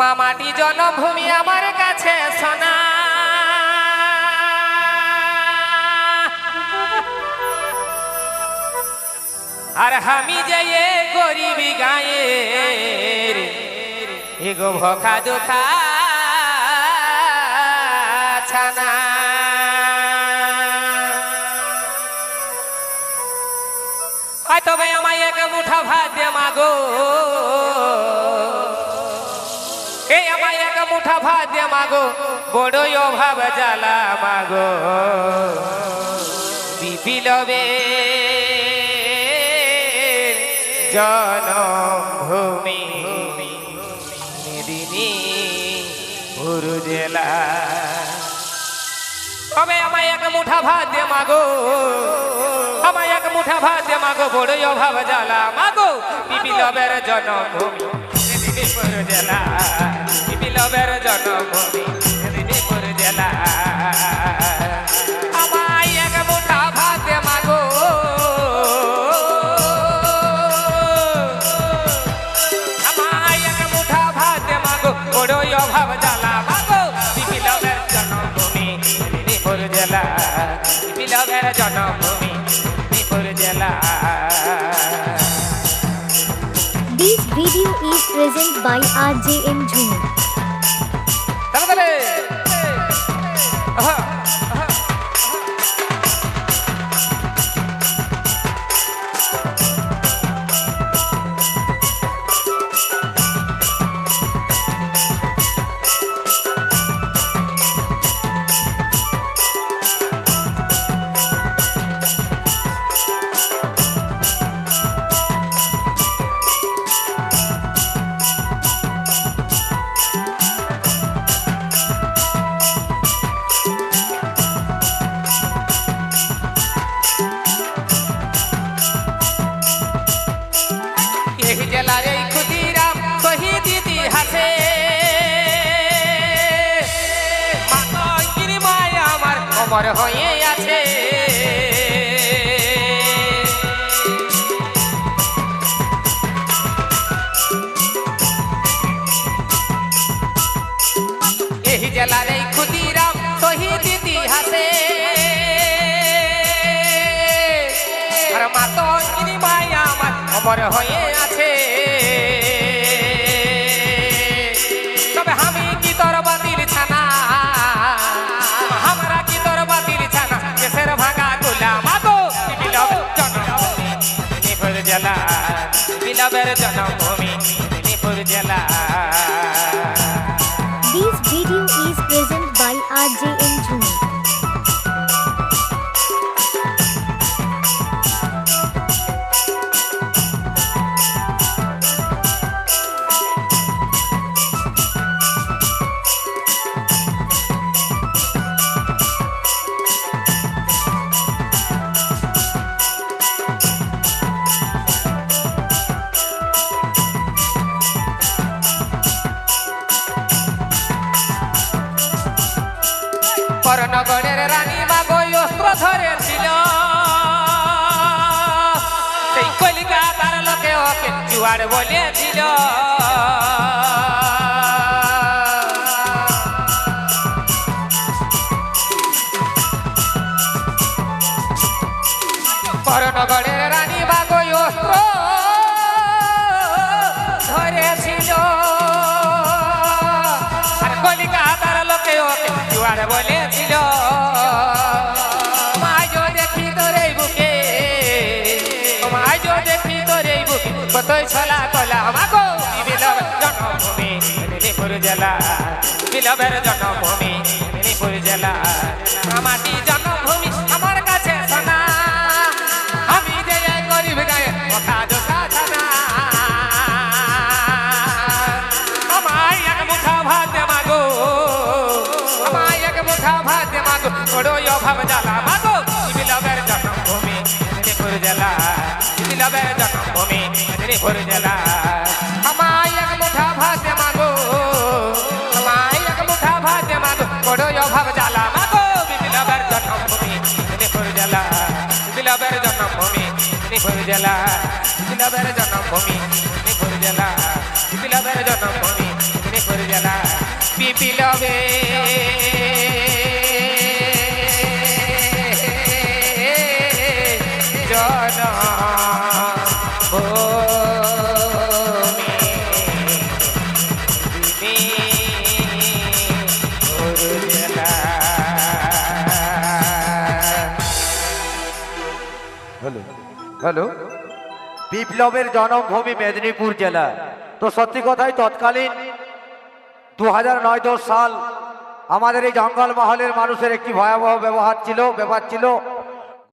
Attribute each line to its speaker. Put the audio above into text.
Speaker 1: মামাটি জনভূমি আমার কাছে সোনা। আর আমি যে এ গরিব গায়ের এগো ভকা দুখা ছানা। তবে আমায় এক মুঠা ভাত দে মাগো এই আমায় এক মুঠা ভাত দে মাগো, বড়ই অভাব জ্বালা মাগো। বিপিলবে জনভূমি আমায় এক মুঠা ভাত দে মাগো, আমায় এক মুঠা ভাত দে মাগো, বড়ই অভাব জ্বালা মাগো। জনভূমি মেদিনীপুর জেলা বিপিলবের জনভূমি মেদিনীপুর জেলা আমায় এক মুঠা ভাত মাগো। আমায় এক মুঠা ভাত মাগো বড়ই অভাব জ্বালা মাগো। বিপিলবের জনভূমি মেদিনীপুর জেলা বিপিলবের জনভূমি মেদিনীপুর জেলা
Speaker 2: video is present by
Speaker 1: rj RJM Junior. অমর হয়ে আছে। এই জেলার এই ক্ষুদিরাম শহীদ ইতিহাসে। আর মায়া আমার অমর হয়ে আছে। বিলবের জনভূমি মেদিনীপুর জেলা। করনগরের রানী বাগই অস্ত্র ধরেছিল। সেই কলিকাতার লোকে ওকে জুয়ার বলেছিল। করনগরের জেলা, বিলবের জন্মভূমি মেদিনীপুর জেলা। আমাটি জন্মভূমি আমার কাছে সোনা আমি যে গরিব গায়ে কথা জোটা ছানা। আমায় এক মুঠা ভাত মাগো। আমায় এক মুঠা ভাত মাগো। বড়ই অভাব জ্বালা মাগো। বিলবের জন্মভূমি মেদিনীপুর জেলা। বিলবের জন্মভূমি মেদিনীপুর জেলা। মেদিনীপুর জেলা বিলবের জন্মভূমি মেদিনীপুর জেলা বিপ্লবের জন্মভূমি মেদিনীপুর জেলা বিপ্লবে। জন
Speaker 3: হ্যালো? বিপ্লবের জনমভূমি মেদিনীপুর জেলা। তো সত্যি কথাই তৎকালীন দু হাজার নয় দশ সাল আমাদের এই জঙ্গল মহলের মানুষের একটি ভয়াবহ ব্যবহার ছিল, ব্যাপার ছিল।